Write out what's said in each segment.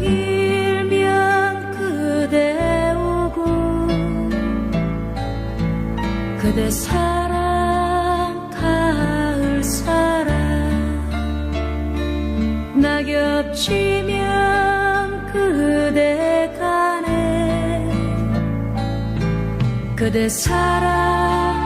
길면 그대 오고 그대 사랑 가을 사랑 나 겹치면 그대 가네 그대 사랑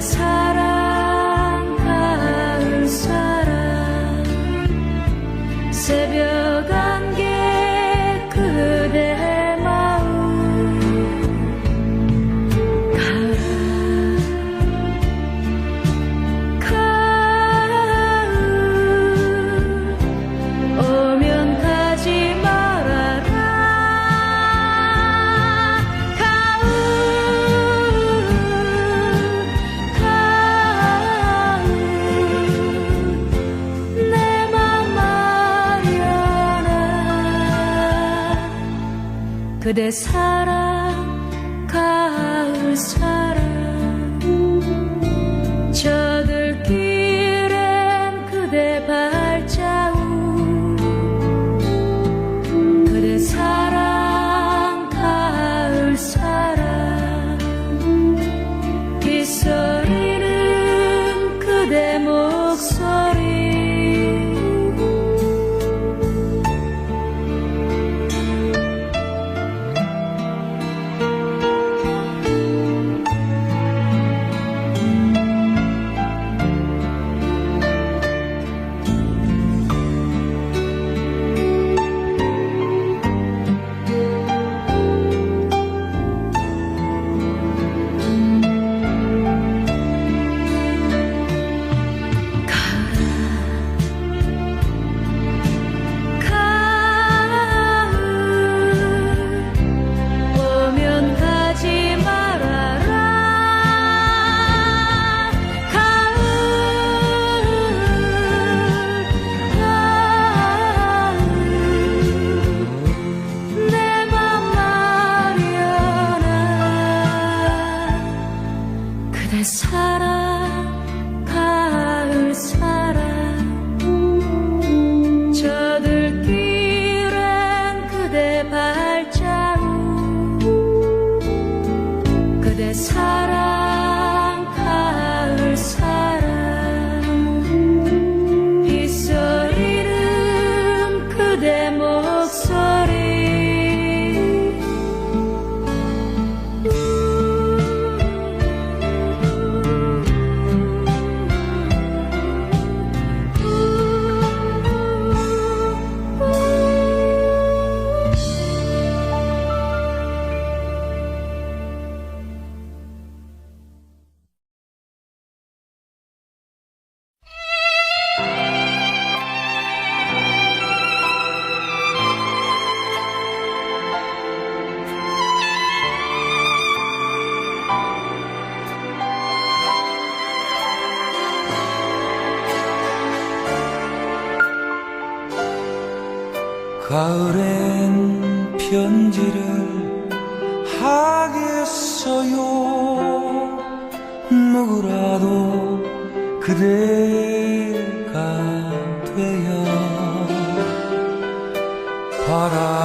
사랑 그대 사랑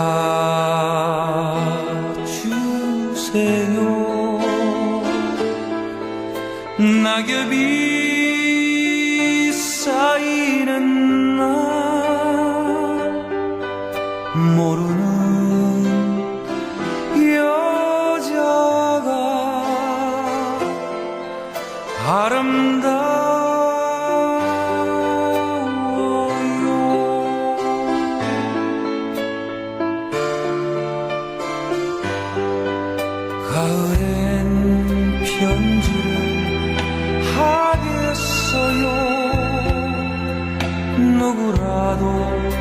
Ah. 된 편지를 하겠어요? 누구라도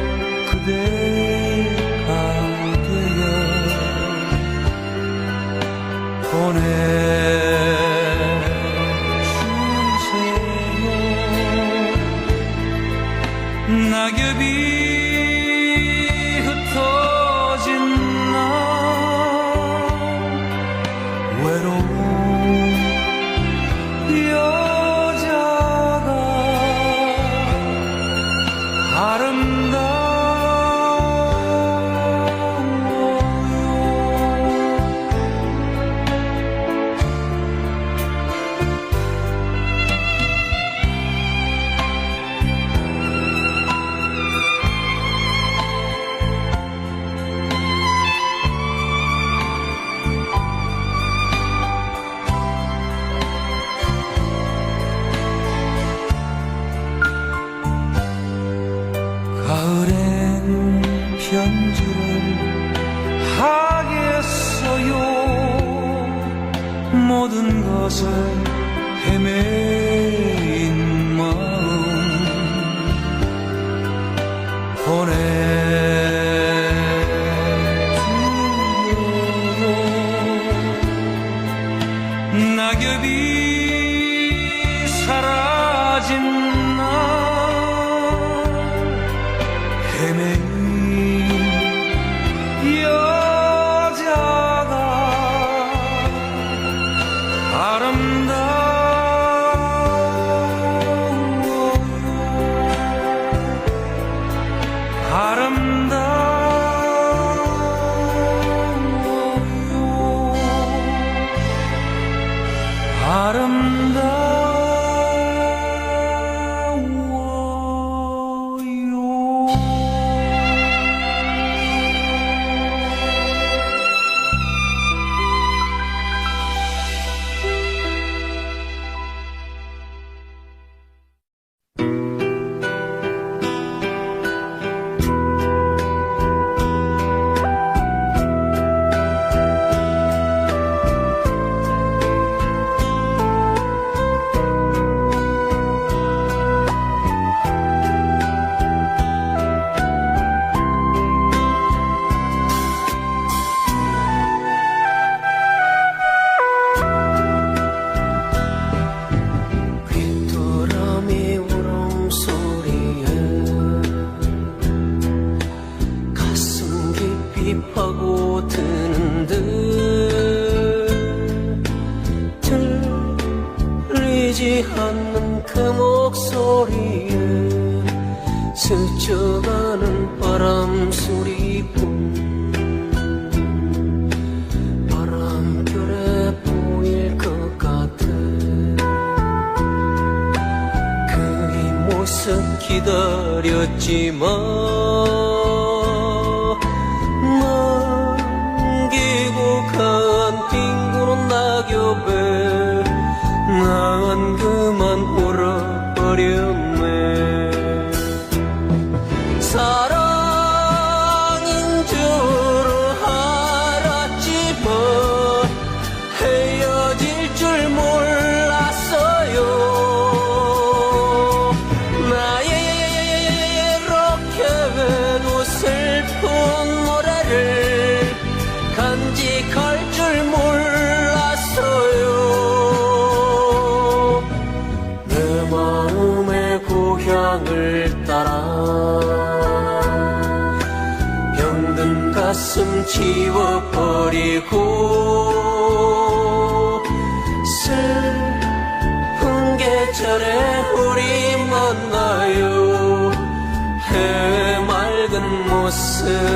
가을엔 편지를 하겠어요. 모든 것을 헤매인 마음. 보내 기다렸지만 남기고 간 빙그런 낙엽에 난 그만 울어버렸 버리고 슬픈 계절에 우리 만나요. 해맑은 모습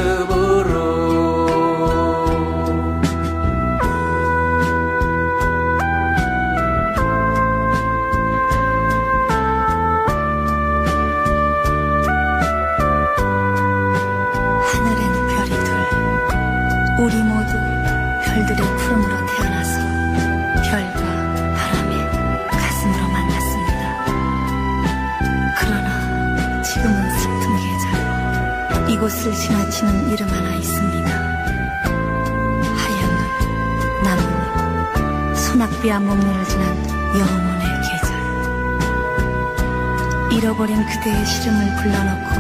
지나치는 이름 하나 있습니다 하얀 눈 나뭇잎 소낙비와 목련을 지난 영혼의 계절 잃어버린 그대의 시름을 불러넣고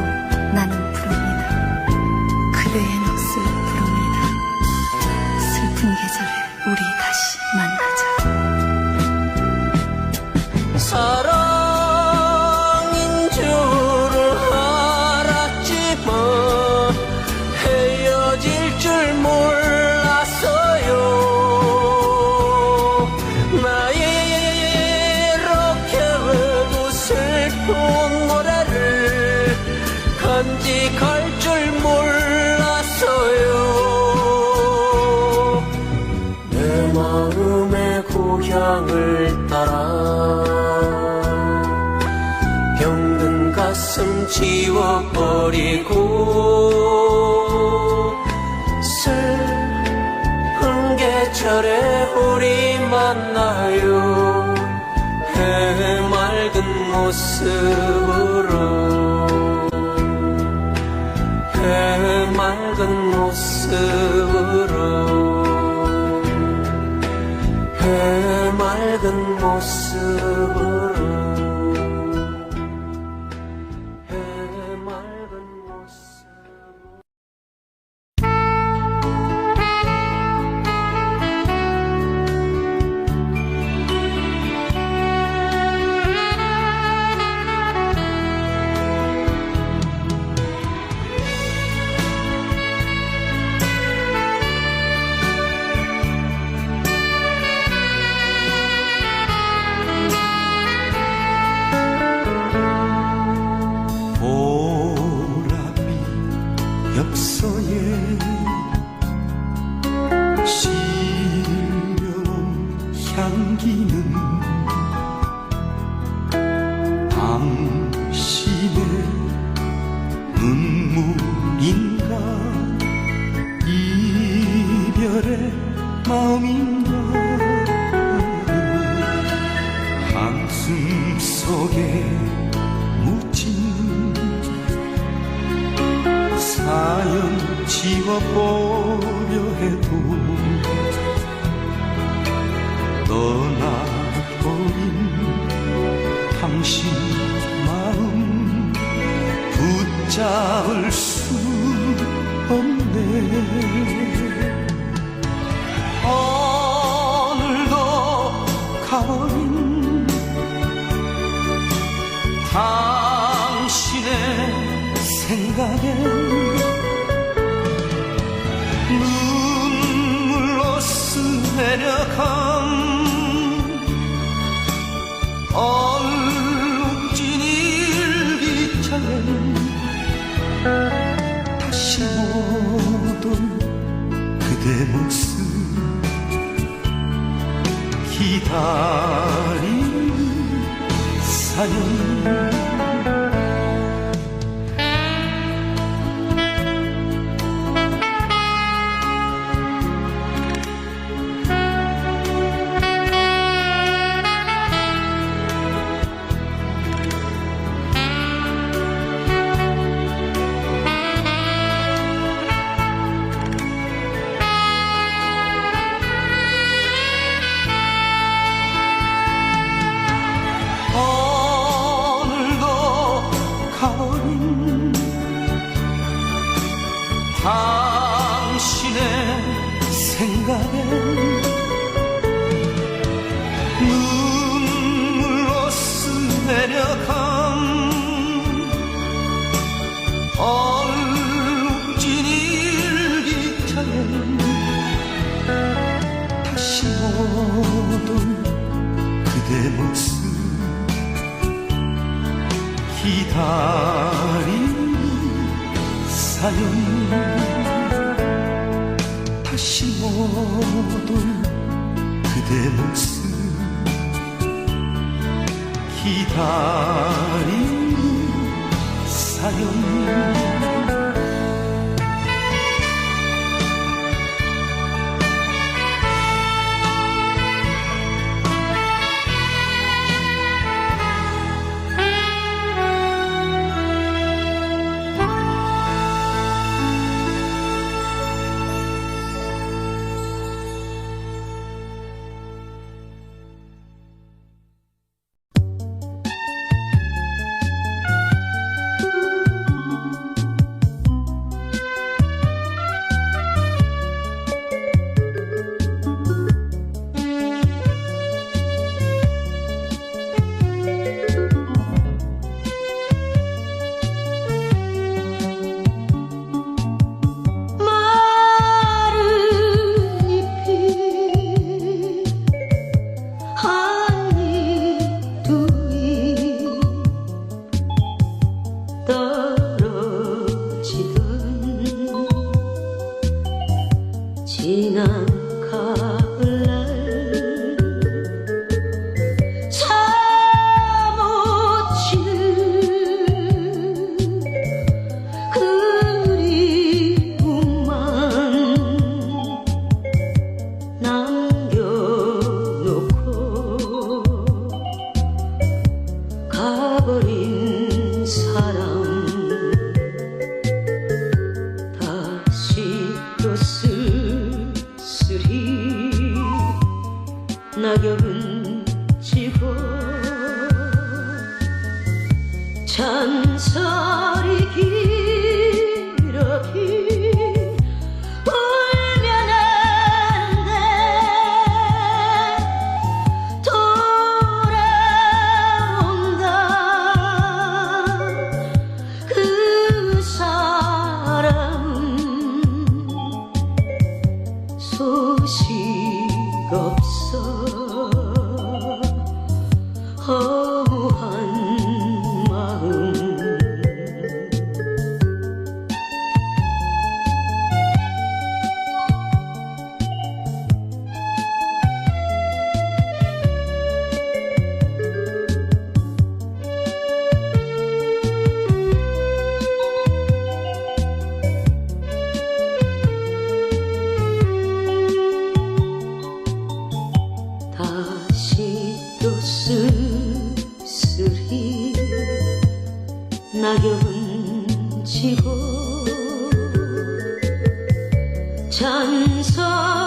나는 부릅니다. 그대의 향을 따라 병든 가슴 지워버리고 슬픈 계절에 우리 만나요. 해맑은 모습으로. 해맑은 모습 지워보려 해도 사연 전설